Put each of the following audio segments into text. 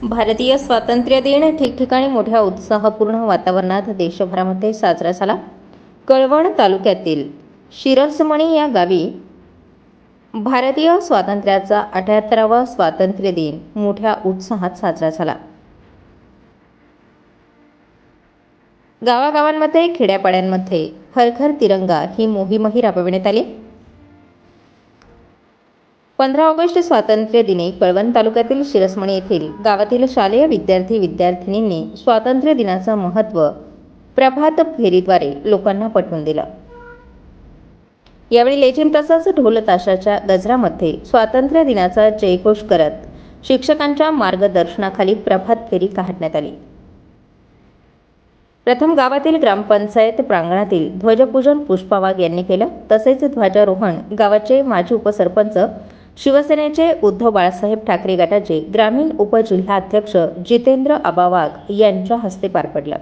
भारतीय स्वातंत्र्य दिन ठिकठिकाणी मोठ्या उत्साहपूर्ण वातावरणात देशभरामध्ये साजरा झाला. कळवण तालुक्यातील शिरसमणी या गावी भारतीय स्वातंत्र्याचा अठ्याहत्तरावा स्वातंत्र्य दिन मोठ्या उत्साहात साजरा झाला. गावागावांमध्ये खेड्यापाड्यांमध्ये हरघर तिरंगा ही मोहीमही राबविण्यात आली. पंधरा ऑगस्ट स्वातंत्र्य दिनी कळवण तालुक्यातील शिरसमणी येथील गावातील शालेय विद्यार्थी विद्यार्थिनींनी स्वातंत्र्य दिनाचं महत्त्व प्रभात फेरीद्वारे लोकांना पटवून दिलं. यावेळी लेझिम तसंच ढोल ताशाच्या गजरामध्ये स्वातंत्र्य दिनाचा जयघोष करत शिक्षकांच्या मार्गदर्शनाखाली प्रभात फेरी काढण्यात आली. प्रथम गावातील ग्रामपंचायत प्रांगणातील ध्वजपूजन पुष्पावाग यांनी केलं तसेच ध्वजारोहण गावाचे माजी उपसरपंच शिवसेनेचे उद्धव बाळासाहेब ठाकरे गटाचे ग्रामीण उपजिल्हाध्यक्ष जितेंद्र अबावाग यांच्या हस्ते पार पडलं.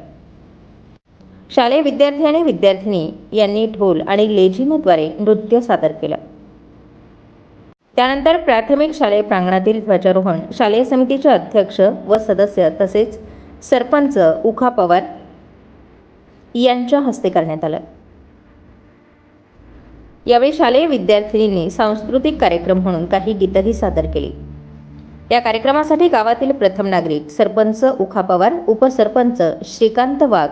शालेय विद्यार्थी आणि विद्यार्थिनी यांनी ढोल आणि लेझिमद्वारे नृत्य सादर केलं. त्यानंतर प्राथमिक शालेय प्रांगणातील ध्वजारोहण शालेय समितीचे अध्यक्ष व सदस्य तसेच सरपंच उखा पवार यांच्या हस्ते करण्यात आलं. यावेळी शालेय विद्यार्थिनींनी सांस्कृतिक कार्यक्रम म्हणून काही गीतही सादर केली. या कार्यक्रमासाठी गावातील प्रथम नागरिक सरपंच उखा पवार उपसरपंच श्रीकांत वाघ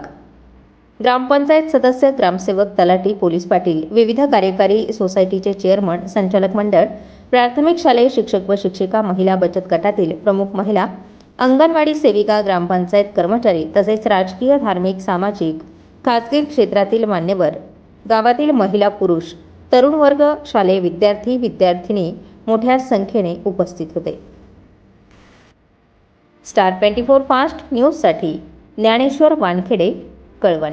ग्रामपंचायत सदस्य ग्रामसेवक तलाठी पोलीस पाटील विविध कार्यकारी सोसायटीचे चेअरमन संचालक मंडळ प्राथमिक शालेय शिक्षक व शिक्षिका महिला बचत गटातील प्रमुख महिला अंगणवाडी सेविका ग्रामपंचायत कर्मचारी तसेच राजकीय धार्मिक सामाजिक खाजगी क्षेत्रातील मान्यवर गावातील महिला पुरुष तरुण वर्ग शालेय विद्यार्थी विद्यार्थिनी मोठ्या संख्येने उपस्थित होते. स्टार ट्वेंटी फोर फास्ट न्यूजसाठी ज्ञानेश्वर वानखेडे कळवण.